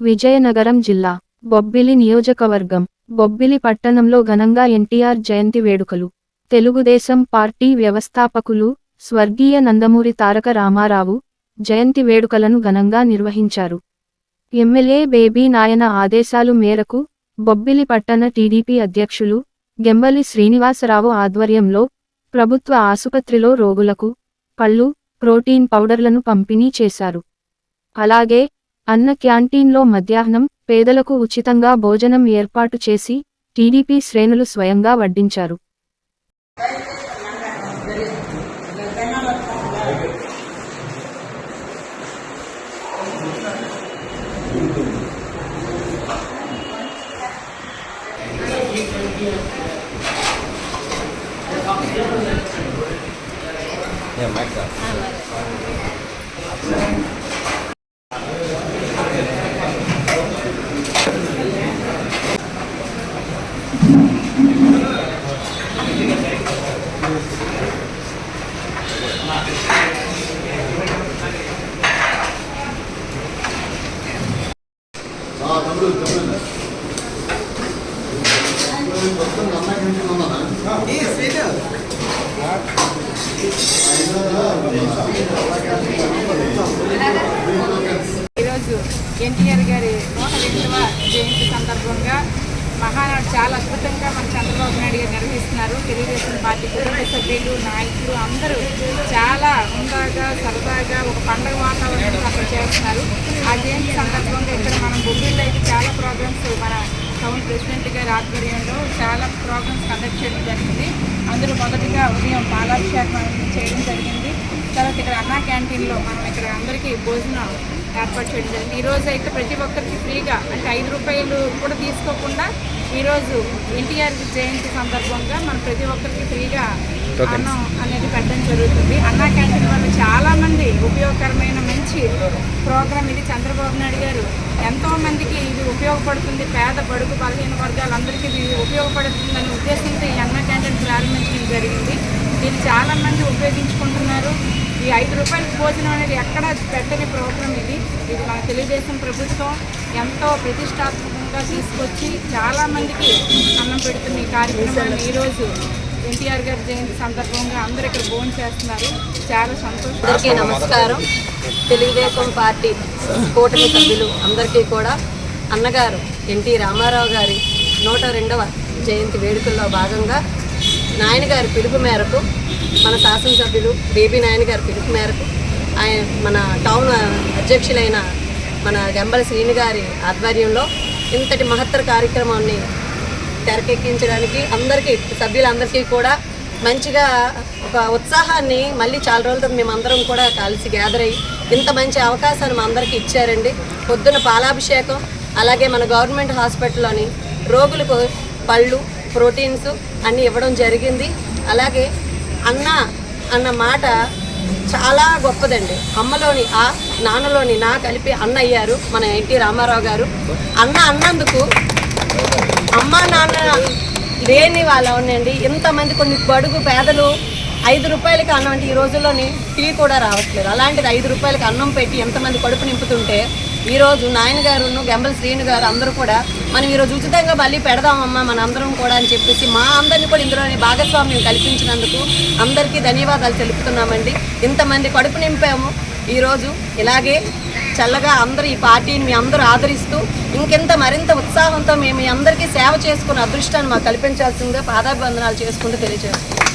విజయనగరం జిల్లా బొబ్బిలి నియోజకవర్గం. బొబ్బిలి పట్టణంలో ఘనంగా ఎన్టీఆర్ జయంతి వేడుకలు. తెలుగుదేశం పార్టీ వ్యవస్థాపకులు స్వర్గీయ నందమూరి తారక రామారావు జయంతి వేడుకలను ఘనంగా నిర్వహించారు. ఎమ్మెల్యే బేబీ నాయన ఆదేశాలు మేరకు బొబ్బిలి పట్టణ టీడీపీ అధ్యక్షులు గెంబలి శ్రీనివాసరావు ఆధ్వర్యంలో ప్రభుత్వ ఆసుపత్రిలో రోగులకు పళ్ళు ప్రోటీన్ పౌడర్లను పంపిణీ చేశారు. అలాగే అన్న క్యాంటీన్లో మధ్యాహ్నం పేదలకు ఉచితంగా భోజనం ఏర్పాటు చేసి టీడీపీ శ్రేణులు స్వయంగా వడ్డించారు Yeah, Mike. uh, ఈరోజు ఎన్టీఆర్ గారి నూట రెండవ జయంతి సందర్భంగా మహానాడు చాలా అద్భుతంగా మన చంద్రబాబు నాయుడు గారు నిర్వహిస్తున్నారు. తెలుగుదేశం పార్టీ కుటుంబ సభ్యులు నాయకులు అందరూ చాలా హుందాగా సరదాగా ఒక పండగ వాతావరణంలో అక్కడ చేస్తున్నారు ఆ జయంతి సందర్భంగా ఇక్కడ మనం బొబ్బిల్లో అయితే చాలా ప్రోగ్రామ్స్ మన టౌన్ ప్రెసిడెంట్ గారి ఆధ్వర్యంలో చాలా ప్రోగ్రామ్స్ కండక్ట్ చేయడం జరిగింది. అందులో మొదటిగా ఉదయం పాలాభిషేకం చేయడం జరిగింది. తర్వాత ఇక్కడ అన్నా క్యాంటీన్లో మనం ఇక్కడ అందరికీ భోజనం ఏర్పాటు చేయడం జరిగింది. ఈ రోజు అయితే ప్రతి ఒక్కరికి ఫ్రీగా అంటే ఐదు రూపాయలు కూడా తీసుకోకుండా ఈరోజు ఎన్టీఆర్ జయంతి సందర్భంగా మనం ప్రతి ఒక్కరికి ఫ్రీగా అన్నం అనేది పెట్టడం జరుగుతుంది. అన్నా క్యాంటీన్ వల్ల చాలా మంది ఉపయోగకరమైన మంచి ప్రోగ్రామ్ ఇది. చంద్రబాబు నాయుడు గారు ఎంతో మందికి ఇది ఉపయోగపడుతుంది. పేద బడుగు బలహీన వర్గాలందరికీ ఇది ఉపయోగపడుతుందనే ఉద్దేశంతో ఈ అన్నా క్యాంటీన్ చాలామంది ఉపయోగించుకుంటున్నారు. ఈ ఐదు రూపాయల భోజనం అనేది ఎక్కడ పెట్టని ప్రోగ్రాం ఇది. ఇది మన తెలుగుదేశం ప్రభుత్వం ఎంతో ప్రతిష్టాత్మకంగా తీసుకొచ్చి చాలామందికి అన్నం పెడుతున్న ఈ కార్యక్రమాన్ని ఈరోజు ఎన్టీఆర్ గారి జయంతి సందర్భంగా అందరూ ఇక్కడ భోజనం చేస్తున్నారు. చాలా సంతోషం. అందరికీ నమస్కారం. తెలుగుదేశం పార్టీ కూటమి సభ్యులు అందరికీ కూడా. అన్నగారు ఎన్టీ రామారావు గారి నూట రెండవ జయంతి వేడుకల్లో భాగంగా నాయనగారి పిలుపు మేరకు మన శాసనసభ్యులు బేబీ నాయన్ గారి పిలుపు మేరకు ఆయన మన టౌన్ అధ్యక్షులైన మన గంబల శ్రీని గారి ఆధ్వర్యంలో ఇంతటి మహత్తర కార్యక్రమాన్ని తెరకెక్కించడానికి అందరికీ సభ్యులందరికీ కూడా మంచిగా ఒక ఉత్సాహాన్ని మళ్ళీ చాలా రోజులతో మేమందరం కూడా కలిసి గ్యాదర్ అయ్యి ఇంత మంచి అవకాశాన్ని మా అందరికీ ఇచ్చారండి. పొద్దున పాలాభిషేకం అలాగే మన గవర్నమెంట్ హాస్పిటల్లోని రోగులకు పళ్ళు ప్రోటీన్స్ అన్నీ ఇవ్వడం జరిగింది. అలాగే అన్న అన్న మాట చాలా గొప్పదండి. అమ్మలోని ఆ నాన్నలోని నా కలిపి అన్న అయ్యారు మన ఎన్టీ రామారావు గారు. అన్న అన్నందుకు అమ్మ నాన్న లేని వాళ్ళు అవునండి ఇంతమంది కొన్ని బడుగు పేదలు ఐదు రూపాయలకి అన్నం అంటే ఈ రోజుల్లోని టీ కూడా రావట్లేదు. అలాంటిది ఐదు రూపాయలకి అన్నం పెట్టి ఎంతమంది కడుపు నింపుతుంటే ఈరోజు నాయన గారును గెంబల శ్రీను గారు అందరూ కూడా మనం ఈరోజు ఉచితంగా మళ్ళీ పెడదామమ్మా మన అందరం కూడా అని చెప్పేసి మా అందరినీ కూడా ఇందులోని భాగస్వామ్యం కల్పించినందుకు అందరికీ ధన్యవాదాలు తెలుపుతున్నామండి. ఇంతమంది కడుపు నింపాము. ఈరోజు ఇలాగే చల్లగా అందరూ ఈ పార్టీని మీ అందరూ ఆదరిస్తూ ఇంకెంత మరింత ఉత్సాహంతో మేము మీ అందరికీ సేవ చేసుకున్న అదృష్టాన్ని మాకు కల్పించాల్సిందిగా పాదాభివందనాలు చేసుకుంటూ తెలియజేస్తున్నాం.